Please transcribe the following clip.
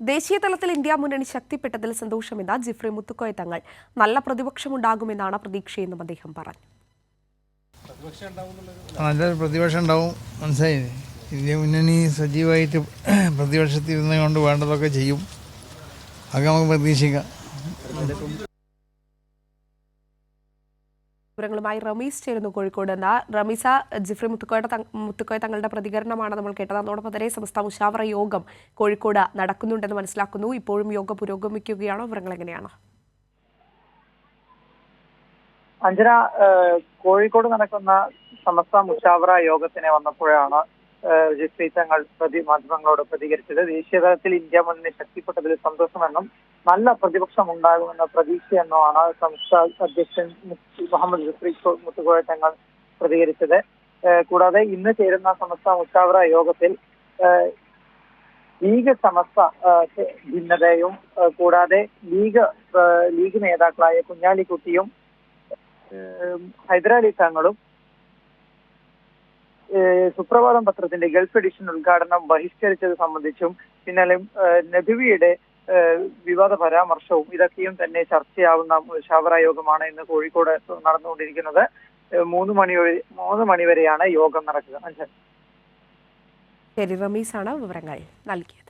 ദേശീയ തലത്തിൽ ഇന്ത്യ മുന്നണി ശക്തിപ്പെട്ടതിൽ സന്തോഷമെന്ന ജിഫ്രി മുത്തുക്കോയ തങ്ങൾ. നല്ല പ്രതിപക്ഷമുണ്ടാകുമെന്നാണ് പ്രതീക്ഷയെന്നും അദ്ദേഹം പറഞ്ഞു. നല്ലൊരു പ്രതിപക്ഷം ഉണ്ടാവും. മനസ്സിലായി? ഇന്ത്യ മുന്നണി സജീവമായിട്ട് പ്രതിപക്ഷത്തിൽ ഇരുന്നുകൊണ്ട് വേണ്ടതൊക്കെ ചെയ്യും. അതൊക്കെ നമുക്ക് പ്രതീക്ഷിക്കാം. വിവരങ്ങളുമായി റമീസ് ചേരുന്നു കോഴിക്കോട് എന്ന. റമീസ ജിഫ്രി മുത്തുക്കോയുടെ തങ്- മുത്തുക്കോയ തങ്ങളുടെ പ്രതികരണമാണ് നമ്മൾ കേട്ടത്. അതോടൊപ്പം തന്നെ സംസ്ഥാന ഉഷാവറ യോഗം കോഴിക്കോട് നടക്കുന്നുണ്ടെന്ന് മനസ്സിലാക്കുന്നു. ഇപ്പോഴും യോഗം പുരോഗമിക്കുകയാണോ? വിവരങ്ങൾ എങ്ങനെയാണ്? അഞ്ജന കോഴിക്കോട് നടക്കുന്ന സമസ്ത മുഷാവറ യോഗത്തിന് വന്നപ്പോഴാണ് ജിഫ്രി തങ്ങൾ പ്രതി മാധ്യമങ്ങളോട് പ്രതികരിച്ചത്. ദേശീയതലത്തിൽ ഇന്ത്യ മുന്നണി ശക്തിപ്പെട്ടതിൽ സന്തോഷമെന്നും നല്ല പ്രതിപക്ഷം ഉണ്ടാകുമെന്ന പ്രതീക്ഷയെന്നാണ് സംസ്ഥാന അധ്യക്ഷൻ മുഹമ്മദ് ജിഫ്രി കോ- മുത്തുകോയ തങ്ങൾ പ്രതികരിച്ചത്. കൂടാതെ ഇന്ന് ചേരുന്ന സമസ്ത മുഷാവറ യോഗത്തിൽ ലീഗ് സമസ്ത ഭിന്നതയും കൂടാതെ ലീഗ് ലീഗ് നേതാക്കളായ കുഞ്ഞാലിക്കുട്ടിയും ഹൈദരാലി തങ്ങളും സുപ്രഭാതം പത്രത്തിന്റെ ഗൾഫ് എഡിഷൻ ഉദ്ഘാടനം ബഹിഷ്കരിച്ചത് സംബന്ധിച്ചും പിന്നാലെ നബിവിയുടെ വിവാദ പരാമർശവും ഇതൊക്കെയും തന്നെ ചർച്ചയാവുന്ന ഷാവറ യോഗമാണ് ഇന്ന് കോഴിക്കോട് നടന്നുകൊണ്ടിരിക്കുന്നത്. മൂന്ന് മണി മൂന്ന് മണിവരെയാണ് യോഗം നടക്കുക. ശരി റമീസാണ് വിവരങ്ങൾ നൽകിയത്.